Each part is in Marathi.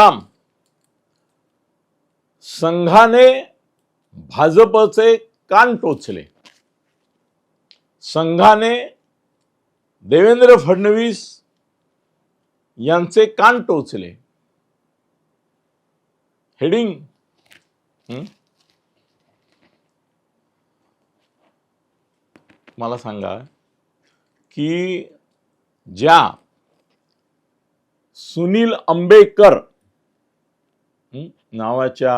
आराम संघाने भाजपचे कान टोचले. संघाने देवेंद्र फडणवीस यांचे कान टोचले. हेडिंग. मला सांगा की ज्या सुनील आंबेकर नावाच्या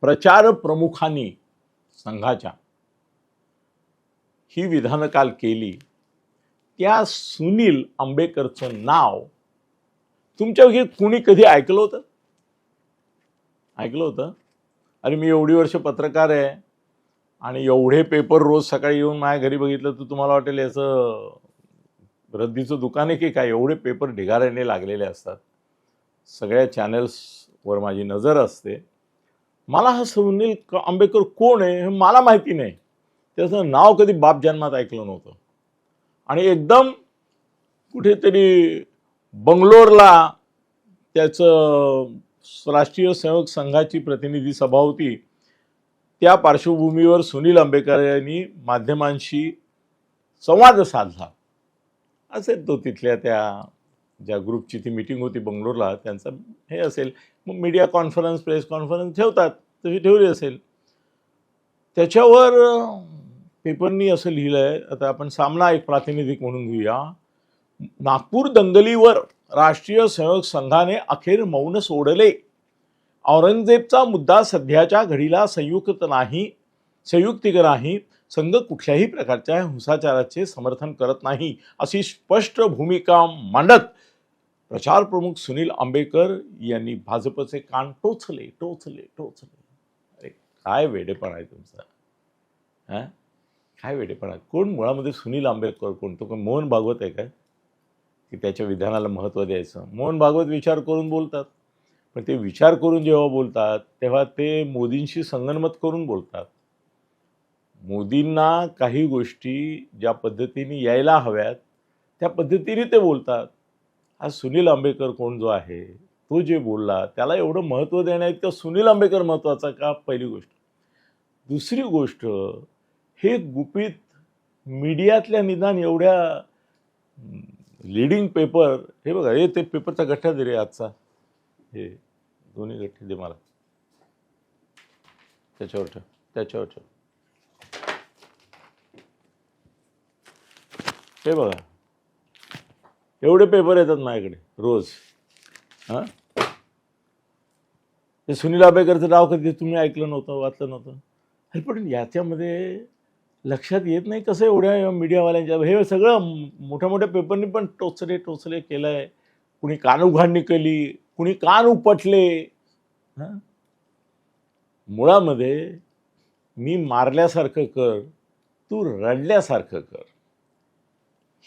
प्रचार प्रमुखांनी संघाच्या ही विधानं काल. केली त्या सुनील आंबेकरचं नाव तुमच्या कुणी कधी ऐकलं होतं? ऐकलं होतं? अरे मी एवढी वर्ष पत्रकार आहे आणि एवढे पेपर रोज सकाळी येऊन माझ्या घरी बघितलं तर तुम्हाला वाटेल याचं रद्दीचं दुकान आहे की काय? एवढे पेपर ढिगाऱ्याने लागलेले असतात. सगळ्या वर माझी नजर असते. मला हा सुनील क- आंबेकर कोण आहे हे मला माहिती नाही. त्याचं नाव कधी बाप जन्मात ऐकलं नव्हतं. आणि एकदम कुठेतरी बंगलोरला त्याचं राष्ट्रीय सेवक संघाची प्रतिनिधी सभा होती. त्या पार्श्वभूमीवर सुनील आंबेकर यांनी माध्यमांशी संवाद साधला. असेल तो तिथल्या त्या ज्या ग्रुपची ती मिटिंग होती बंगलोरला त्यांचा हे असेल. मग मीडिया कॉन्फरन्स प्रेस कॉन्फरन्स ठेवतात तशी ठेवली असेल. त्याच्यावर पेपरनी असं लिहिलं आहे आता आपण सामना एक प्रातिनिधिक म्हणून घेऊया. नागपूर दंगलीवर राष्ट्रीय सहयोग संघाने अखेर मौन सोडले. औरंगजेबचा मुद्दा सध्याच्या घडीला संयुक्त नाही संयुक्तिक नाही. संघ कुठल्याही प्रकारच्या हिंसाचाराचे समर्थन करत नाही अशी स्पष्ट भूमिका मांडत प्रचार प्रमुख सुनील आंबेकर यांनी भाजपचे कान टोचले टोचले टोचले. अरे काय वेडेपण आहे तुमचा? हां? काय वेडेपण आहे? कोण मुळामध्ये सुनील आंबेडकर? कोण? तो कोण मोहन भागवत आहे काय? की त्याच्या विधानाला महत्त्व द्यायचं. मोहन भागवत विचार करून बोलतात. पण ते विचार करून जेव्हा बोलतात तेव्हा ते मोदींशी संगनमत करून बोलतात. मोदींना काही गोष्टी ज्या पद्धतीने यायला हव्यात त्या पद्धतीने ते बोलतात. हा सुनील आंबेकर कोण जो आहे तो जे बोलला त्याला एवढं महत्त्व देण्याइतकं सुनील आंबेकर महत्त्वाचा का? पहिली गोष्ट. दुसरी गोष्ट हे गुपित मीडियातल्या निदान एवढ्या लिडिंग पेपर हे बघा हे ते पेपरचा गठ्ठा दे रे आजचा. हे दोन्ही गठ्ठे दे मला. त्याच्यावर ठेव त्याच्यावर ठेव. हे बघा. एवढे पेपर येतात माझ्याकडे रोज. हां? ते सुनील आंबेकरचं नाव कधी तुम्ही ऐकलं नव्हतं वाचलं नव्हतं? अरे पण याच्यामध्ये लक्षात येत नाही कसं एवढ्या मीडियावाल्यांच्या हे सगळं मोठ्या मोठ्या पेपरनी पण टोचले टोचले केलं आहे कुणी कान उघाडणी केली कुणी कान उपटले. हां? मुळामध्ये मी मारल्यासारखं कर तू रडल्यासारखं कर.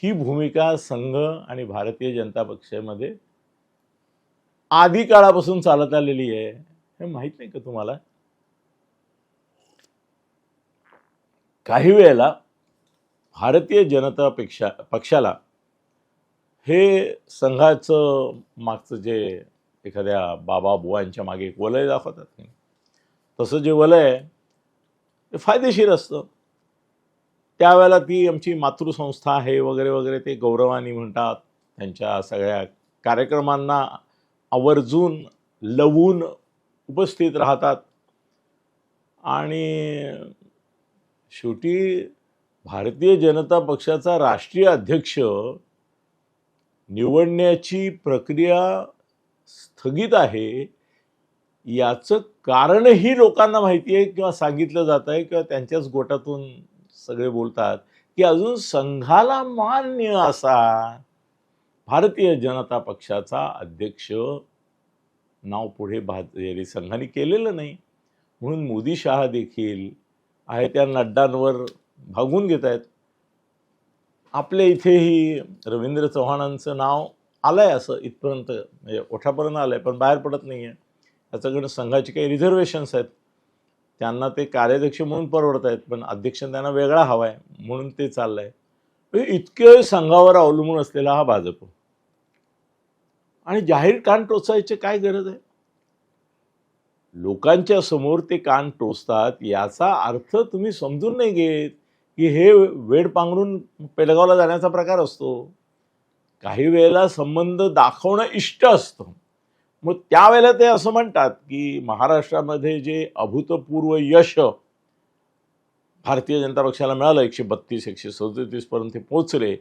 ही भूमिका संघ आणि भारतीय जनता पक्षामध्ये आधी काळापासून चालत आलेली आहे हे माहीत नाही का तुम्हाला? काही वेळेला भारतीय जनता पेक्षा पक्षाला हे संघाचं मागचं जे एखाद्या बाबा बुवांच्या मागे एक वलय दाखवतात. तसं जे वलय आहे ते फायदेशीर असतं. त्यावेळेला ती आमची मातृसंस्था आहे वगैरे वगैरे ते गौरवानी म्हणतात. त्यांच्या सगळ्या कार्यक्रमांना आवर्जून लवून उपस्थित राहतात. आणि शेवटी भारतीय जनता पक्षाचा राष्ट्रीय अध्यक्ष निवडण्याची प्रक्रिया स्थगित आहे. याचं कारणही लोकांना माहिती आहे किंवा सांगितलं जात आहे किंवा त्यांच्याच गोटातून सगळे बोलतात की अजून संघाला मान्य असा. भारतीय जनता पक्षाचा अध्यक्ष नाव पुढे भाजरी संघाने केलेलं नाही. म्हणून मोदी शहा देखील आहे त्या नड्डांवर भागून घेत आहेत. आपल्या इथेही रवींद्र चव्हाणांचं नाव आलं आहे असं इथपर्यंत म्हणजे ओठापर्यंत आलं आहे पण बाहेर पडत नाही आहे याच्याकडे संघाची काही रिझर्वेशन्स आहेत. त्यांना ते कार्याध्यक्ष म्हणून परवडत आहेत पण अध्यक्ष त्यांना वेगळा हवा आहे म्हणून ते चाललं आहे म्हणजे इतके संघावर अवलंबून असलेला हा भाजप. आणि जाहीर कान टोचायची काय गरज आहे? लोकांच्या समोर ते कान टोचतात याचा अर्थ तुम्ही समजून नाही घेत की हे वेड पांघरून पेलगावला जाण्याचा प्रकार असतो. काही वेळेला संबंध दाखवणं इष्ट असतं. मग त्यावेळेला ते असं म्हणतात की महाराष्ट्रामध्ये जे अभूतपूर्व यश भारतीय जनता पक्षाला मिळालं एकशे बत्तीस एकशे सदतीस पर्यंत ते पोचले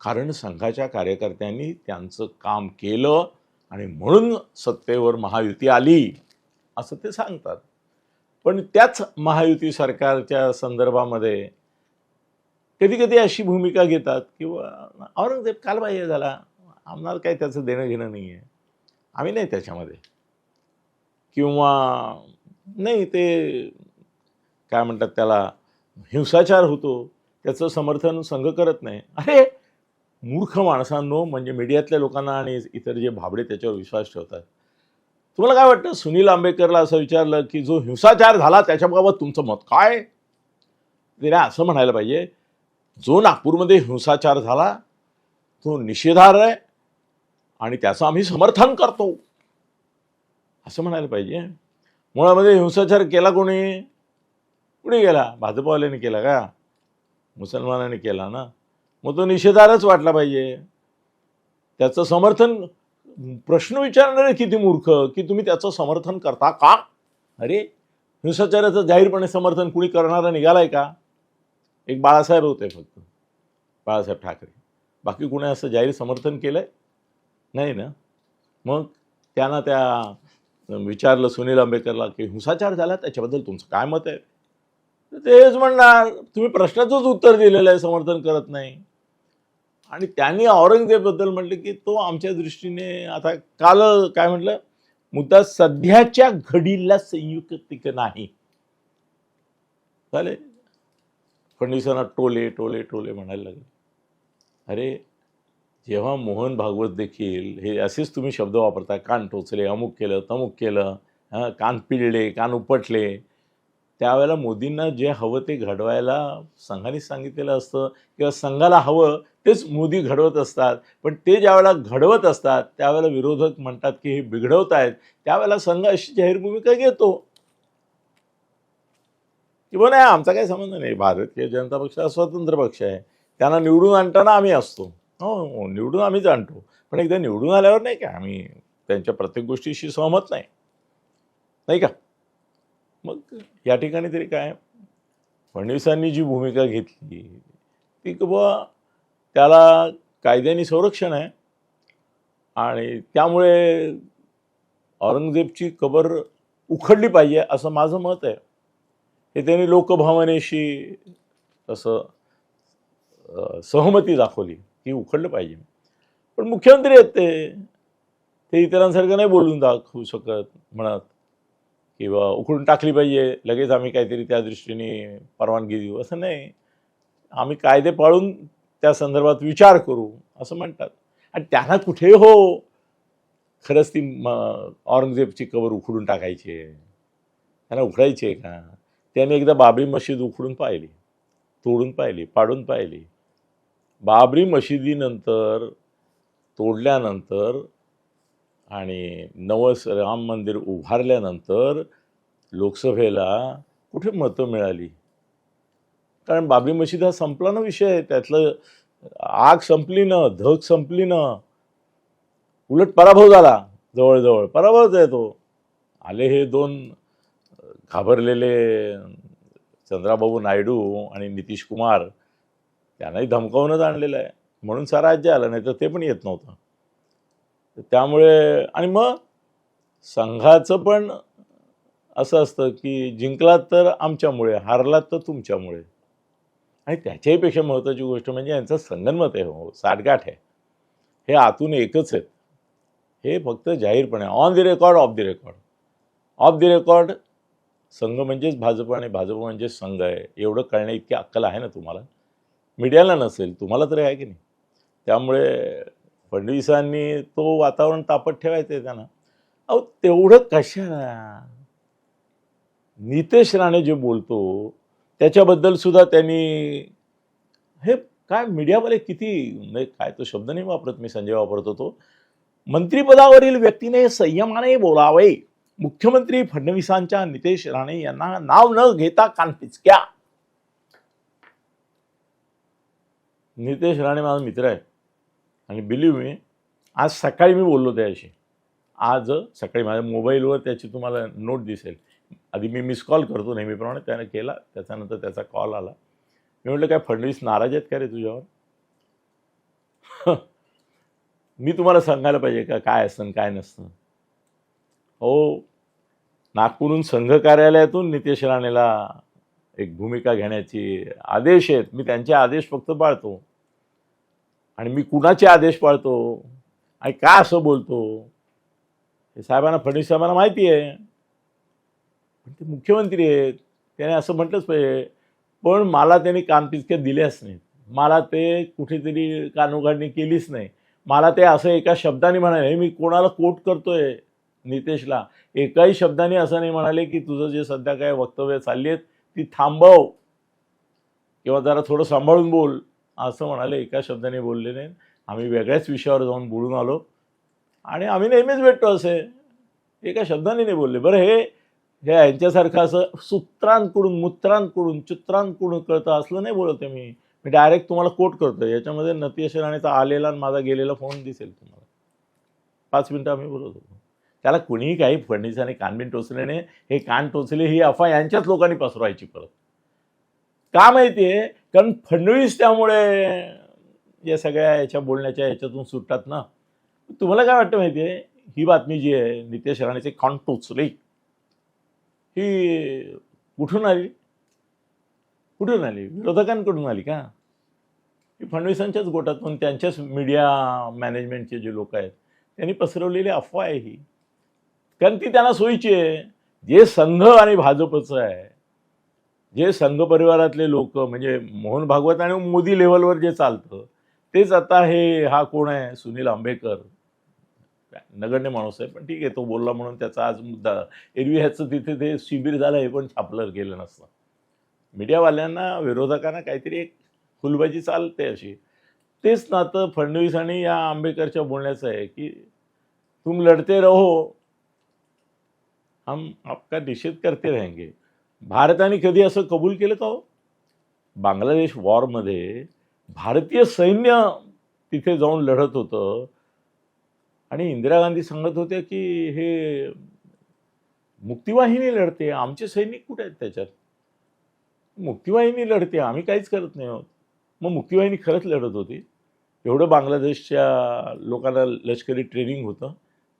कारण संघाच्या कार्यकर्त्यांनी त्यांचं काम केलं आणि म्हणून सत्तेवर महायुती आली असं ते सांगतात. पण त्याच महायुती सरकारच्या संदर्भामध्ये कधी कधी अशी भूमिका घेतात किंवा औरंगजेब कालबाह्य झाला. आम्हाला काही त्याचं देणं घेणं नाही आहे आम्ही नाही त्याच्यामध्ये. किंवा नाही ते काय म्हणतात त्याला हिंसाचार होतो त्याचं समर्थन संघ करत नाही. अरे मूर्ख माणसांनो म्हणजे मीडियातल्या लोकांना आणि इतर जे भाबडे त्याच्यावर विश्वास ठेवतात. तुम्हाला काय वाटतं? सुनील आंबेडकरला असं विचारलं की जो हिंसाचार झाला त्याच्याबाबत तुमचं मत काय? तिने असं म्हणायला पाहिजे. जो नागपूरमध्ये हिंसाचार झाला तो निषेधार्ह आहे. आणि त्याचं आम्ही समर्थन करतो. असं म्हणायला पाहिजे. मुळामध्ये हिंसाचार केला कोणी? कुणी केला? भाजपवाल्याने केला का? मुसलमानाने केला ना? मग तो निषेधारच वाटला पाहिजे. त्याचं समर्थन प्रश्न विचारणारे किती मूर्ख की तुम्ही त्याचं समर्थन करता का? अरे हिंसाचाराचं जाहीरपणे समर्थन कुणी करणारा निघालाय का? एक बाळासाहेब होते फक्त. बाळासाहेब ठाकरे. बाकी कुणी असं जाहीर समर्थन केलंय? नाही ना? मग त्यांना त्या विचारलं सुनील आंबेडकरला की हिंसाचार झाला? त्याच्याबद्दल तुमचं काय मत आहे? तेच म्हणणार तुम्ही प्रश्नाचंच उत्तर दिलेलं आहे समर्थन करत नाही. आणि त्यांनी औरंगजेबबद्दल म्हटलं की तो आमच्या दृष्टीने आता काल काय म्हटलं? मुद्दा सध्याच्या घडीला संयुक्तिक नाही. चालेल? फडणवीसांना टोले टोले टोले म्हणायला लागले. अरे जेव्हा मोहन भागवत देखील हे असेच तुम्ही शब्द वापरता कान टोचले अमुक केलं तमुक केलं कान पिळले कान उपटले त्यावेळेला मोदींना जे हवं ते घडवायला संघाने सांगितलेलं असतं किंवा संघाला हवं तेच मोदी घडवत असतात. पण ते ज्यावेळेला घडवत असतात त्यावेळेला विरोधक म्हणतात की हे बिघडवत आहेत त्यावेळेला संघ अशी जाहीर भूमिका घेतो. किंवा नाही आमचा काही संबंध नाही. भारतीय जनता पक्ष हा स्वतंत्र पक्ष आहे. त्यांना निवडून आणताना आम्ही असतो. हो हो निवडून आम्हीच आणतो पण एकदा निवडून आल्यावर नाही का आम्ही त्यांच्या प्रत्येक गोष्टीशी सहमत नाही. नाही का? मग या ठिकाणी तरी काय? फडणवीसांनी जी भूमिका घेतली ती की बुवा त्याला कायद्याने संरक्षण आहे. आणि त्यामुळे औरंगजेबची कबर उखडली पाहिजे असं माझं मत आहे. हे त्यांनी लोकभावनेशी असं सहमती दाखवली. ती उखडलं पाहिजे. पण मुख्यमंत्री आहेत ते. ते इतरांसारखं नाही बोलून दाखवू शकत म्हणत किंवा उखडून टाकली पाहिजे. लगेच आम्ही काहीतरी त्या दृष्टीने परवानगी देऊ. असं नाही. आम्ही कायदे पाळून त्या संदर्भात विचार करू असं म्हणतात. आणि त्यांना कुठे हो? खरंच ती म औरंगजेबची कबर उखडून टाकायची आहे. त्यांना उखडायची आहे का? त्याने एकदा बाबरी मशीद उखडून पाहिली तोडून पाहिली पाडून पाहिली. बाबरी मशिदीनंतर तोडल्यानंतर आणि नवस राम मंदिर उभारल्यानंतर लोकसभेला कुठे मतं मिळाली? कारण बाबरी मशीद हा संपला ना विषय त्यातलं आग संपली ना धग संपली ना उलट पराभव झाला जवळजवळ. पराभवच आहे तो. आले हे दोन घाबरलेले चंद्राबाबू नायडू आणि नितीश कुमार त्यांनाही धमकावूनच आणलेलं आहे. म्हणून स्वराज्य राज्य आलं नाही तर ते पण येत नव्हतं. त्यामुळे आणि मग संघाचं पण असं असतं की जिंकलात तर आमच्यामुळे हारलात तर तुमच्यामुळे. आणि त्याच्याहीपेक्षा महत्त्वाची गोष्ट म्हणजे यांचं संगनमत आहे हो साठगाठ आहे. हे आतून एकच आहेत. हे फक्त जाहीरपणे on the record off the record off the record Sangh म्हणजेच भाजप आणि भाजप म्हणजेच संघ आहे. एवढं कळण्या इतकी अक्कल आहे ना तुम्हाला? मीडियाला नसेल तुम्हाला तरी आहे की नाही? त्यामुळे फडणवीसांनी तो वातावरण तापत ठेवायचं आहे त्यांना. अहो तेवढं कशाला? नितेश राणे जे बोलतो त्याच्याबद्दल सुद्धा त्यांनी हे काय मीडियावाले किती म्हणजे काय तो शब्द नाही वापरत मी संजय वापरत होतो मंत्रिपदावरील व्यक्तीने संयमाने बोलावे. मुख्यमंत्री फडणवीसांच्या नितेश राणे यांना नाव न घेता कानपिचक्या नितेश राणे माझा मित्र आहे. आणि बिलीव मी आज सकाळी मी बोललो त्याच्याशी. आज सकाळी माझ्या मोबाईलवर त्याची तुम्हाला नोट दिसेल. आधी मी मिस कॉल करतो नेहमीप्रमाणे त्याने केला त्याच्यानंतर त्याचा कॉल आला. मी म्हटलं काय फडणवीस नाराज आहेत का रे तुझ्यावर? मी तुम्हाला सांगायला पाहिजे का काय असतं काय नसतं. हो नागपूरहून संघ कार्यालयातून नितेश राणेला एक भूमिका घेण्याची आदेश आहेत. मी त्यांचे आदेश फक्त पाळतो. आणि मी कुणाचे आदेश पाळतो? आणि का असं बोलतो? हे साहेबांना फडणवीस साहेबांना माहिती आहे. पण ते मुख्यमंत्री आहेत. त्याने असं म्हटलंच पाहिजे. पण मला त्यांनी कानपिचक्या दिल्याच नाहीत. मला ते कुठेतरी कानोघाडणी केलीच नाही. मला ते असं एका शब्दाने म्हणाले मी कोणाला कोट करतोय नितेशला? एकाही शब्दाने असं नाही म्हणाले की तुझं जे सध्या काय वक्तव्य चालली आहेत ती थांबव. किंवा जरा थोडं सांभाळून बोल. असं म्हणाले एका शब्दाने बोलले नाही. आम्ही वेगळ्याच विषयावर जाऊन बोलून आलो. आणि आम्ही नेहमीच भेटतो असे. एका शब्दाने नाही बोलले बरं हे हे यांच्यासारखं असं सूत्रांकडून मूत्रांकडून चित्रांकडून कळतं असलं नाही बोलत आहे मी. मी डायरेक्ट तुम्हाला कोट करतो याच्यामध्ये नतीश राणेचा आलेला आणि माझा गेलेला फोन दिसेल तुम्हाला. पाच मिनटं आम्ही बोलत होतो. त्याला कुणीही काही फडणवीसाने टोचले टोचल्याने हे कान टोचले ही अफवा यांच्याच लोकांनी पसरवायची परत. का माहिती आहे कारण फडणवीस त्यामुळे या सगळ्या याच्या बोलण्याच्या याच्यातून सुटतात ना. तुम्हाला काय वाटतं माहिती आहे? ही बातमी जी आहे नितेश राणेचे कान टोचले. ही कुठून आली? कुठून आली? विरोधकांकडून आली का? ही फडणवीसांच्याच गोटातून त्यांच्याच मीडिया मॅनेजमेंटचे जे लोक आहेत त्यांनी पसरवलेली अफवा आहे ही. कारण ती त्यांना सोयीची आहे. जे संघ आणि भाजपचं आहे जे संघ परिवारातले लोक म्हणजे मोहन भागवत आणि मोदी लेवलवर जे चालतं तेच आता हे हा कोण आहे? सुनील आंबेकर. नगण्य माणूस आहे पण ठीक आहे तो बोलला म्हणून त्याचा आज मुद्दा. एरवी ह्याचं तिथे ते शिबिर झालं हे पण छापलं गेलं नसतं. मीडियावाल्यांना विरोधकांना काहीतरी एक फुलबाजी चालते अशी. तेच नातं फडणवीस आणि या आंबेकरच्या बोलण्याचं आहे की तुम लढते रहो हम आपका निषेध करते रहेंगे. भारताने कधी असं कबूल केलं का हो? बांगलादेश वॉरमध्ये भारतीय सैन्य तिथे जाऊन लढत होतं. आणि इंदिरा गांधी सांगत होत्या की हे मुक्तिवाहिनी लढते. आमचे सैनिक कुठे आहेत त्याच्यात? मुक्तिवाहिनी लढते. आम्ही काहीच करत नाही आहोत. मग मुक्तिवाहिनी खरंच लढत होती. एवढं बांगलादेशच्या लोकांना लष्करी ट्रेनिंग होतं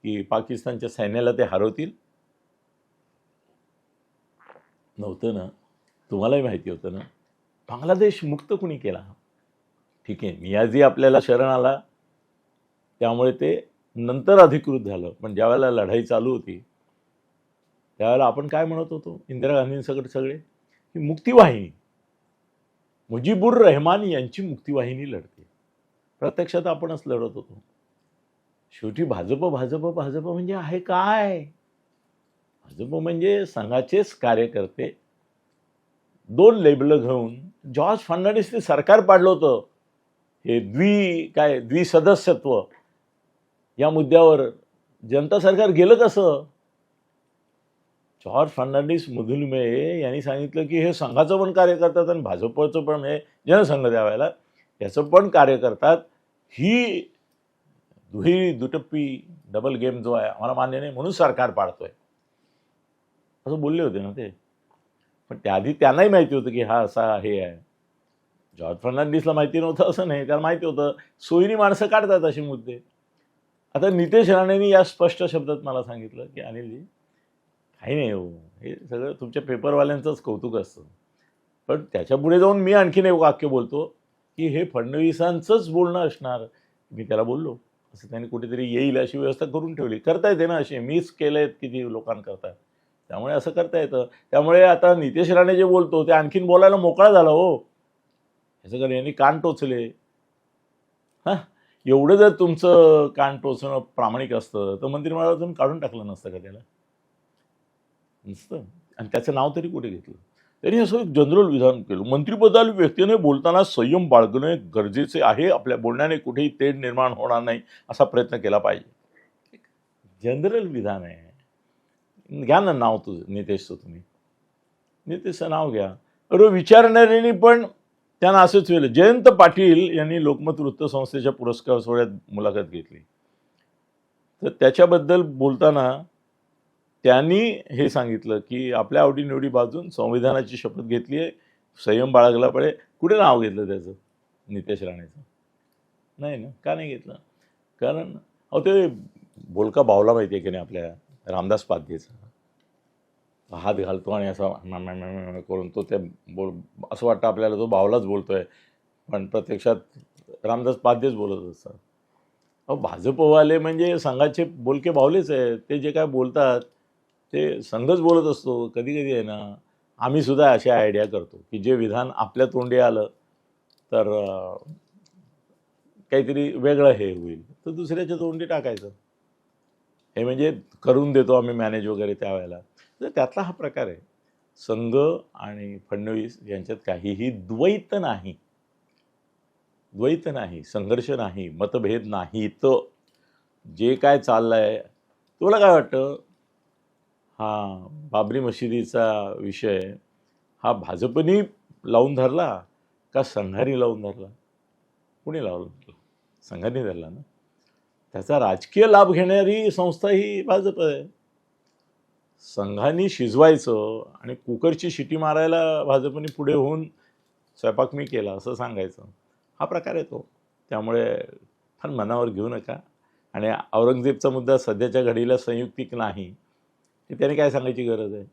की पाकिस्तानच्या सैन्याला ते हरवतील. नव्हतं ना. तुम्हालाही माहिती होतं ना. बांगलादेश मुक्त कुणी केला? ठीक आहे. नियाजी आपल्याला शरण आला. त्यामुळे ते नंतर अधिकृत झालं. पण ज्यावेळेला लढाई चालू होती त्यावेळेला आपण काय म्हणत होतो? इंदिरा गांधींसकट सगळे? ही मुक्तिवाहिनी. मुजीबुर रहमान यांची मुक्तिवाहिनी लढते. प्रत्यक्षात आपणच लढत होतो. शेवटी भाजप भाजप भाजप म्हणजे आहे काय? भाजप म्हणजे संघाचेच कार्यकर्ते. दोन लेबलं घेऊन जॉर्ज फर्नांडिसने सरकार पाडलं होतं. हे द्वि काय द्विसदस्यत्व. या मुद्द्यावर जनता सरकार गेलं कसं? जॉर्ज फर्नांडिस मुधुलमे यांनी सांगितलं की हे संघाचं पण कार्य करतात आणि भाजपचं पण हे जनसंघ द्यावायला. याचं पण कार्य करतात ही दुही दुटप्पी डबल गेम जो आहे आम्हाला मान्य नाही म्हणून सरकार पाडतोय. असं बोलले होते ना ते. पण त्याआधी त्यांनाही माहिती होतं की हा असा हे आहे. जॉर्ज फर्नांडिसला माहिती नव्हतं असं नाही त्याला माहिती होतं. सोयीनी माणसं काढतात असे मुद्दे. आता नितेश राणेंनी या स्पष्ट शब्दात मला सांगितलं की अनिलजी काही नाही हो. हे सगळं तुमच्या पेपरवाल्यांचंच कौतुक असतं. पण त्याच्यापुढे जाऊन मी आणखीन एक वाक्य बोलतो की हे फडणवीसांचंच बोलणं असणार. मी त्याला बोललो. असं त्यांनी कुठेतरी येईल अशी व्यवस्था करून ठेवली. करता येते ना अशी मीच केलं आहेत किती लोकांकरता. त्यामुळे असं करता येतं. त्यामुळे आता नितेश राणे जे बोलतो ते आणखीन बोलायला मोकळा झाला हो. ह्याचं कारण यांनी कान टोचले. हां? एवढं जर तुमचं कान टोचणं प्रामाणिक असतं तर मंत्रिमंडळातून काढून टाकलं नसतं का त्याला? नसतं. आणि त्याचं नाव तरी कुठे घेतलं? त्यांनी असं एक जनरल विधान केलं. मंत्रिपदाल व्यक्तीने बोलताना संयम बाळगणे गरजेचे आहे. आपल्या बोलण्याने कुठेही तेढ निर्माण होणार नाही असा प्रयत्न केला पाहिजे. जनरल विधान आहे. घ्या ना नाव तुझं नितेशचं तुम्ही. नितेशचं नाव घ्या. अरे विचारणाऱ्यांनी पण त्यांना असंच वेळ जयंत पाटील यांनी लोकमत वृत्तसंस्थेच्या पुरस्कार सोहळ्यात मुलाखत घेतली. तर त्याच्याबद्दल बोलताना त्यांनी हे सांगितलं की आपल्या आवडीनिवडी बाजून संविधानाची शपथ घेतली आहे. संयम बाळगला पडे कुठे नाव घेतलं त्याचं? नितेश राणेचं. नाही ना का नाही घेतलं? कारण अहो ते बोलका बावला माहिती आहे की नाही आपल्या? रामदास पाध्येचा हात घालतो आणि असा करून तो त्या बोल असं वाटतं आपल्याला तो बावलाच बोलतोय. पण प्रत्यक्षात रामदास पाध्येच बोलत असतात. अहो भाजपवाले म्हणजे संघाचे बोलके भावलेच आहे ते जे काय बोलतात ते संघच बोलत असतो. कधी कधी आहे ना आम्ही सुद्धा अशा आयडिया करतो की जे विधान आपल्या तोंडी आलं तर काहीतरी वेगळं हे होईल. तर दुसऱ्याच्या तोंडी टाकायचं. हे म्हणजे करून देतो आम्ही मॅनेज वगैरे त्यावेळेला. तर त्यातला हा प्रकार आहे. संघ आणि फडणवीस यांच्यात काहीही द्वैत नाही. द्वैत नाही संघर्ष नाही मतभेद नाही तर जे काय चाललं आहे तुला काय वाटतं? हा बाबरी मशिदीचा विषय हा भाजपनी लावून धरला का संघाने लावून धरला? कुणी लावला संघाने धरला ना? त्याचा राजकीय लाभ घेणारी संस्था ही भाजप आहे. संघाने शिजवायचं आणि कुकरची शिटी मारायला भाजपने पुढे होऊन स्वयंपाक मी केला असं सांगायचं. हा प्रकार येतो. त्यामुळे फार मनावर घेऊ नका. आणि औरंगजेबचा मुद्दा सध्याच्या घडीला संयुक्तिक नाही. ते त्याने काय सांगायची गरज आहे?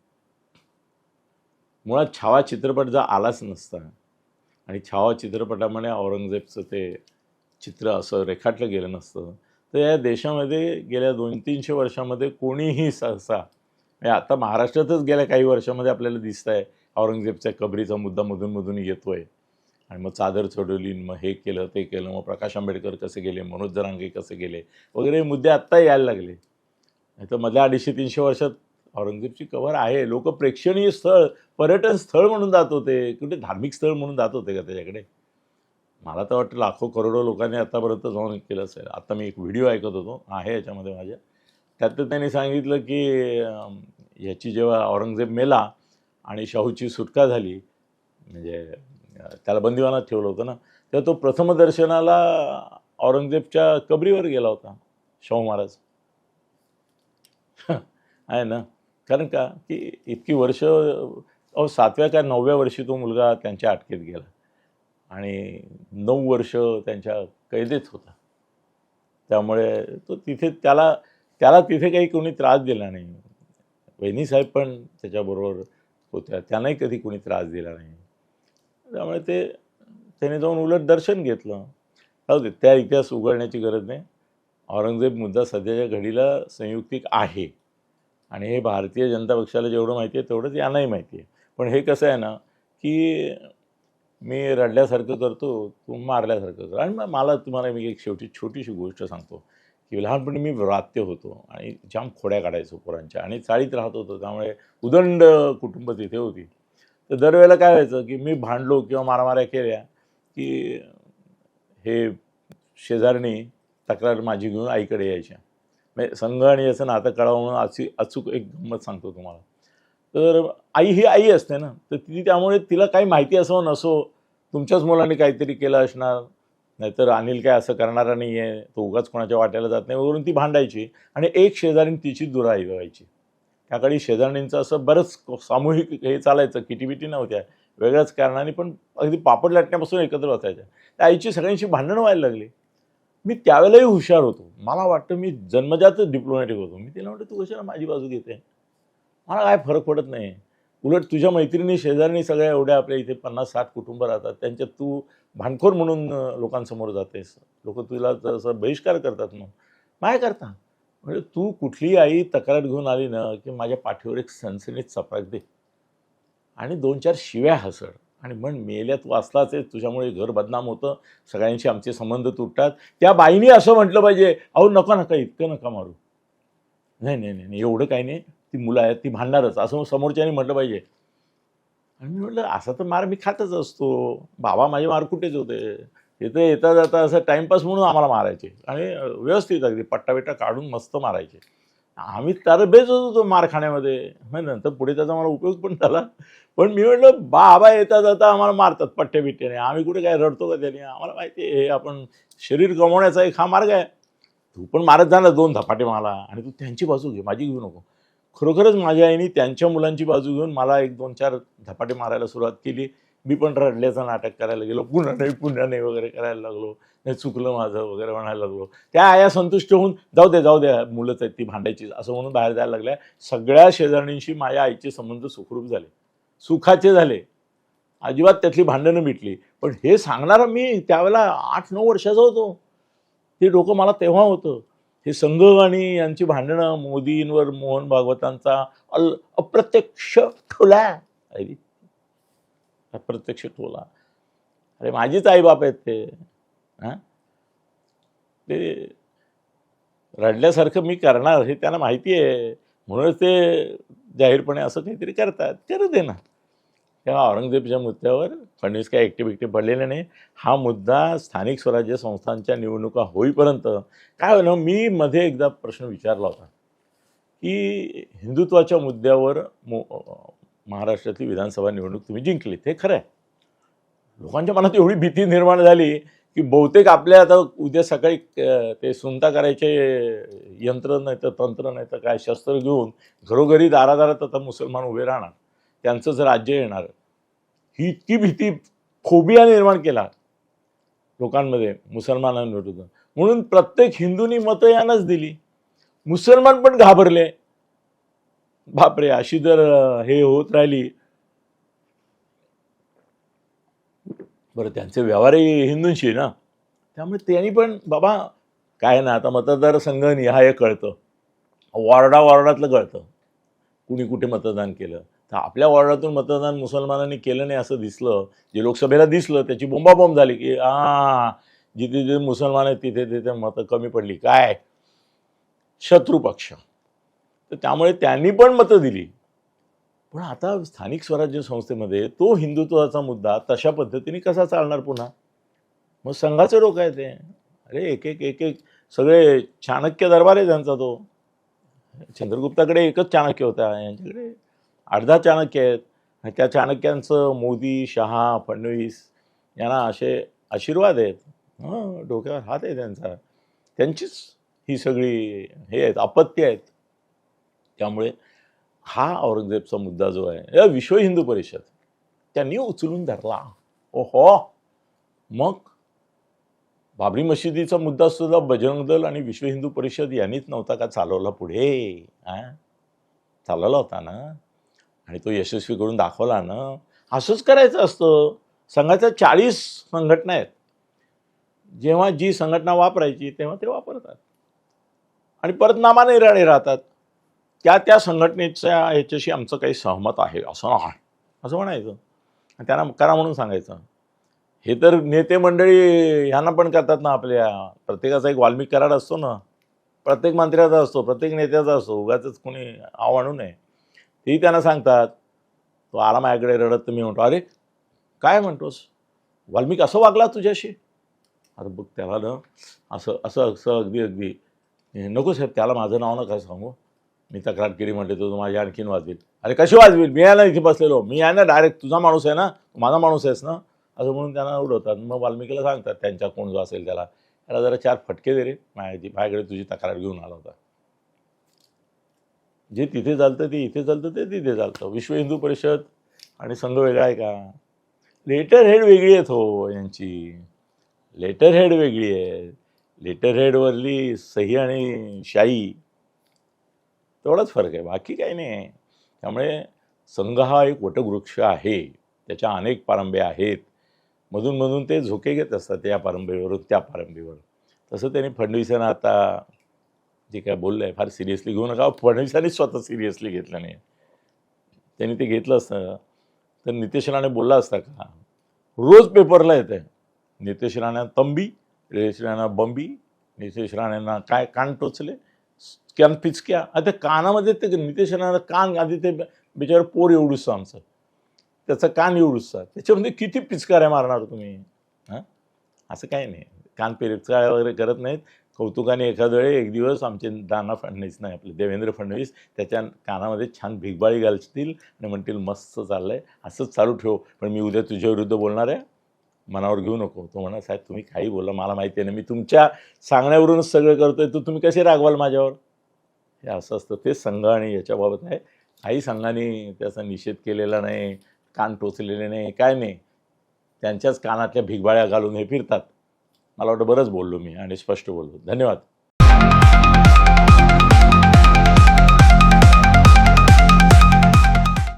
मुळात छावा चित्रपट जर आलाच नसता आणि छावा चित्रपटामुळे औरंगजेबचं ते चित्र असं रेखाटलं गेलं नसतं तर या देशामध्ये गेल्या दोन तीनशे वर्षामध्ये कोणीही सहसा म्हणजे आता महाराष्ट्रातच गेल्या काही वर्षामध्ये आपल्याला दिसत आहे औरंगजेबच्या कबरीचा मुद्दा मधून मधून येतोय. आणि मग चादर चढवली मग हे केलं ते केलं मग प्रकाश आंबेडकर कसे गेले मनोज जरांगे कसे गेले वगैरे हे मुद्दे आत्ता यायला लागले. नाही तर मधल्या अडीचशे तीनशे वर्षात औरंगजेबची कवर आहे. लोक प्रेक्षणीय स्थळ पर्यटन स्थळ म्हणून जात होते. कुठे धार्मिक स्थळ म्हणून जात होते का त्याच्याकडे? मला तर वाटतं लाखो करोडो लोकांनी आतापर्यंत जाऊन केलं असेल. आता मी एक व्हिडिओ ऐकत होतो आहे याच्यामध्ये माझ्या. त्यात त्यांनी सांगितलं की ह्याची जेव्हा औरंगजेब मेला आणि शाहूची सुटका झाली म्हणजे त्याला बंदिवानात ठेवलं होतं ना तेव्हा तो प्रथमदर्शनाला औरंगजेबच्या कबरीवर गेला होता शाहू महाराज. आहे ना? कारण का? की इतकी वर्ष अहो सातव्या का नवव्या वर्षी तो मुलगा त्यांच्या अटकेत गेला. आणि नऊ वर्ष त्यांच्या कैदेत होता. त्यामुळे तो तिथे त्याला त्याला तिथे काही कोणी त्रास दिला नाही. वहिनीसाहेब पण त्याच्याबरोबर होत्या. त्यांनाही कधी कोणी त्रास दिला नाही. त्यामुळे ते त्याने जाऊन उलट दर्शन घेतलं. जाऊ दे त्या इतिहास उघडण्याची गरज नाही. औरंगजेब मुद्दा सध्याच्या घडीला संयुक्तिक आहे. आणि हे भारतीय जनता पक्षाला जेवढं माहिती आहे तेवढंच यांनाही माहिती आहे. पण हे कसं आहे ना की मी रडल्यासारखं करतो तू मारल्यासारखं कर. आणि मग मला तुम्हाला मी एक शेवटी छोटीशी गोष्ट सांगतो की लहानपणी मी व्रात्य होतो आणि जाम खोड्या काढायचो पोरांच्या आणि चाळीत राहत होतो. त्यामुळे उदंड कुटुंब तिथे होती. तर दरवेळेला काय व्हायचं की मी भांडलो किंवा मारामाऱ्या केल्या की हे शेजारणी तक्रार माझी घेऊन आईकडे यायच्या. म्हणजे संघ आणि याचं नातं कळावं म्हणून अशी अचूक एक गंमत सांगतो तुम्हाला. तर आई ही आई असते ना. तर ती त्यामुळे तिला काही माहिती असो नसो तुमच्याच मुलांनी काहीतरी केलं असणार. नाहीतर अनिल काय असं करणारा नाही आहे तो उगाच कोणाच्या वाट्याला जात नाही वरून ती भांडायची आणि एक शेजारीन तिची दुराई व्हायची. त्याकडे शेजारणींचं असं बरंच सामूहिक हे चालायचं किटीबिटी नव्हत्या. वेगळ्याच कारणाने पण अगदी पापड लाटण्यापासून एकत्र बसायच्या त्या आईची सगळ्यांशी भांडणं व्हायला लागली. मी त्यावेळेलाही हुशार होतो. मला वाटतं मी जन्मजातच डिप्लोमॅटिक होतो. मी तिला म्हणतो तू कशाला माझी बाजू घेते? मला काय फरक पडत नाही. उलट तुझ्या मैत्रिणी शेजारी सगळ्या एवढ्या आपल्या इथे पन्नास साठ कुटुंब राहतात. त्यांच्यात तू भांडखोर म्हणून लोकांसमोर जातेस. लोक तुला तसं बहिष्कार करतात मग काय करता? म्हणजे तू कुठलीही आई तक्रार घेऊन आली ना की माझ्या पाठीवर एक सनसनीत चपराक दे. आणि दोन चार शिव्या हसड. आणि म्हण मेल्या तू असलाच आहे. तुझ्यामुळे घर बदनाम होतं. सगळ्यांशी आमचे संबंध तुटतात. त्या बाईने असं म्हटलं पाहिजे अहो नका नका इतकं नका मारू. नाही नाही नाही नाही, एवढं काही नाही. ती मुलं आहेत ती भांडणारच. असं समोरच्याने म्हटलं पाहिजे. आणि मी म्हटलं असा तर मार मी खातच असतो. बाबा माझे मार कुठेच होते. इथे येता जाता असं टाईमपास म्हणून आम्हाला मारायचे. आणि व्यवस्थित अगदी पट्टा बिट्टा काढून मस्त मारायचे. आम्ही तरबेज होतो मारखाण्यामध्ये मग नंतर पुढे त्याचा मला उपयोग पण झाला. पण मी म्हटलं बाबा येता जाता आम्हाला मारतात पट्ट्या बिट्ट्याने आम्ही कुठे काय रडतो का त्याने? आम्हाला माहिती आहे हे आपण शरीर गमावण्याचा एक हा मार्ग आहे. तू पण मारत जा ना दोन धपाटे मला आणि तू त्यांची बाजू घे. माझी घेऊ नको. खरोखरच माझ्या आईने त्यांच्या मुलांची बाजू घेऊन मला एक दोन चार धपाटे मारायला सुरुवात केली. मी पण रडल्याचं नाटक करायला गेलो. पुन्हा नाही पुन्हा नाही वगैरे करायला लागलो. नाही चुकलं माझं वगैरे म्हणायला लागलो. त्या आया संतुष्ट होऊन जाऊ दे जाऊ द्या मुलंच आहेत ती भांडायची. असं म्हणून बाहेर जायला लागल्या. सगळ्या शेजारणींशी माझ्या आईचे संबंध सुखरूप झाले. सुखाचे झाले. अजिबात त्यातली भांडणं मिटली. पण हे सांगणारा मी त्यावेळेला आठ नऊ वर्षाचा होतो. ते डोकं मला तेव्हा होतं. हे संघ यांची भांडणं मोदींवर मोहन भागवतांचा अल अप्रत्यक्ष ठोला. अरे अप्रत्यक्ष ठोला. अरे माझीच आईबाप आहेत ते. हां? ते रडल्यासारखं मी करणार हे त्यांना माहिती आहे. म्हणूनच ते जाहीरपणे असं काहीतरी करतात. करू आहे ना. तेव्हा औरंगजेबच्या मुद्द्यावर फडणवीस काय एकटे बिकटे पडलेले नाही हा मुद्दा स्थानिक स्वराज्य संस्थांच्या निवडणुका होईपर्यंत काय होईल? मी मध्ये एकदा प्रश्न विचारला होता की हिंदुत्वाच्या मुद्द्यावर महाराष्ट्रातली विधानसभा निवडणूक तुम्ही जिंकली ते खरं आहे. लोकांच्या मनात एवढी भीती निर्माण झाली की बहुतेक आपल्या आता उद्या सकाळी ते सुनता करायचे यंत्र नाही तर तंत्र नाही तर काय शस्त्र घेऊन घरोघरी दारादारात आता मुसलमान उभे राहणार. त्यांचंच राज्य येणार ही इतकी भीती फोबिया निर्माण केला लोकांमध्ये मुसलमानांविरुद्ध म्हणून प्रत्येक हिंदूंनी मतं यानंच दिली. मुसलमान पण घाबरले. बापरे अशी जर हे होत राहिली. बरं त्यांचे व्यवहारही हिंदूंशी आहे ना? त्यामुळे त्यांनी पण बाबा काय ना आता मतदारसंघ निहाय कळतं. वॉर्डा वॉर्डातलं कळतं. कुणी कुठे मतदान केलं. आपल्या वॉर्डातून मतदान मुसलमानांनी केलं नाही असं दिसलं जे लोकसभेला दिसलं त्याची बोंबाबोंब झाली की आ जिथे जिथे मुसलमान आहेत तिथे तिथे मतं कमी पडली. काय? शत्रू पक्ष. तर त्यामुळे त्यांनी पण मतं दिली. पण आता स्थानिक स्वराज्य संस्थेमध्ये तो हिंदुत्वाचा मुद्दा तशा पद्धतीने कसा चालणार पुन्हा? मग संघाचं डोकं आहे ते. अरे एक एक एक एक सगळे चाणक्य दरबार आहे त्यांचा तो. चंद्रगुप्ताकडे एकच चाणक्य होता यांच्याकडे अर्धा चाणक्य आहेत. त्या चाणक्यांचं मोदी शहा फडणवीस यांना असे आशीर्वाद आहेत. डोक्यावर हात आहे त्यांचा. त्यांचीच ही सगळी हे आहेत अपत्य आहेत. त्यामुळे हा औरंगजेबचा मुद्दा जो आहे विश्व हिंदू परिषद त्यांनी उचलून धरला. ओहो! मग बाबरी मशिदीचा मुद्दा सुद्धा बजरंग दल आणि विश्व हिंदू परिषद यांनीच नव्हता का चालवला पुढे? आ? चालवला होता ना? आणि तो यशस्वी करून दाखवला ना असंच करायचं असतं. संघाच्या चाळीस संघटना आहेत. जेव्हा जी संघटना वापरायची तेव्हा ते वापरतात. आणि परत नामानिराणे राहतात. त्या त्या संघटनेच्या ह्याच्याशी आमचं काही सहमत आहे असं नाही असं म्हणायचं. आणि त्यांना करा म्हणून सांगायचं. हे तर नेते मंडळी ह्यांना पण करतात ना आपल्या. प्रत्येकाचा एक वाल्मिक करार असतो ना. प्रत्येक मंत्र्याचा असतो प्रत्येक नेत्याचा असतो. उगाच कोणी आव आणू नये. तेही त्यांना सांगतात तो आला माझ्याकडे रडत तर मी म्हणतो अरे काय म्हणतोस? वाल्मिक असं वागला तुझ्याशी? अरे बघ त्याला ना असं असं असं अगदी अगदी. नको साहेब त्याला माझं नाव नका सांगू. मी तक्रार केली म्हटले तो माझी आणखीन वाजवेल. अरे कशी वाजवेल? मी आहे ना इथे बसलेलो. मी आहे ना डायरेक्ट तुझा माणूस आहे ना? माझा माणूस आहेस ना? असं म्हणून त्यांना उडवतात. मग वाल्मिकीला सांगतात त्यांच्या कोण जो असेल त्याला. त्याला जरा चार फटके दे रे. माझ्या माझ्याकडे तुझी तक्रार घेऊन आला होता. जे तिथे चालतं ते इथे चालतं ते तिथे चालतं. विश्व हिंदू परिषद आणि संघ वेगळा आहे का? लेटर हेड वेगळी आहेत हो यांची. लेटर हेड वेगळी आहे लेटर हेडवरली सही आणि शाई तेवढाच फरक आहे. बाकी काही नाही. आहे त्यामुळे संघ हा एक वटवृक्ष आहे. त्याच्या अनेक पारंब्या आहेत. मधून मधून ते झोके घेत असतात या पारंब्यावरून त्या पारंब्यावर तसं त्यांनी फडणवीसांना आता जे काय बोललं आहे फार सिरियसली घेऊ नका. फडणवीसांनी स्वतः सिरियसली घेतलं नाही. त्यांनी ते घेतलं असतं. तर नितेश राणे बोलला असता का? रोज पेपरला येतं नितेश राणा तंबी नितेश राणा बंबी नितेश राणेंना काय कान टोचले कॅन पिचक्या. आता कानामध्ये ते नितेश राणा कान आधी ते बिचार पोर एवढूसं आमचं. त्याचा कान एवढूसा त्याच्यामध्ये किती पिचकाऱ्या मारणार तुम्ही? हां? असं काही नाही. कान पिचकाऱ्या वगैरे करत नाहीत. कौतुकाने एखाद वेळे एक दिवस आमचे नाना फडणवीस नाही आपले देवेंद्र फडणवीस त्याच्या कानामध्ये छान भिगबाळी घालतील आणि म्हणतील मस्त चाललं आहे असंच चालू ठेव पण मी उद्या तुझ्याविरुद्ध बोलणार आहे मनावर घेऊ नको. तो म्हणा साहेब तुम्ही काही बोला मला माहिती आहे ना मी तुमच्या सांगण्यावरूनच सगळं करतोय तर तुम्ही कसे रागवाल माझ्यावर? हे असं असतं ते संघ आणि याच्याबाबत आहे. काही संघाने त्याचा निषेध केलेला नाही कान टोचलेले नाही काय नाही. त्यांच्याच कानातल्या भिगबाळ्या घालून हे फिरतात. मला वाटतं बरंच बोललो मी आणि स्पष्ट बोललो. धन्यवाद.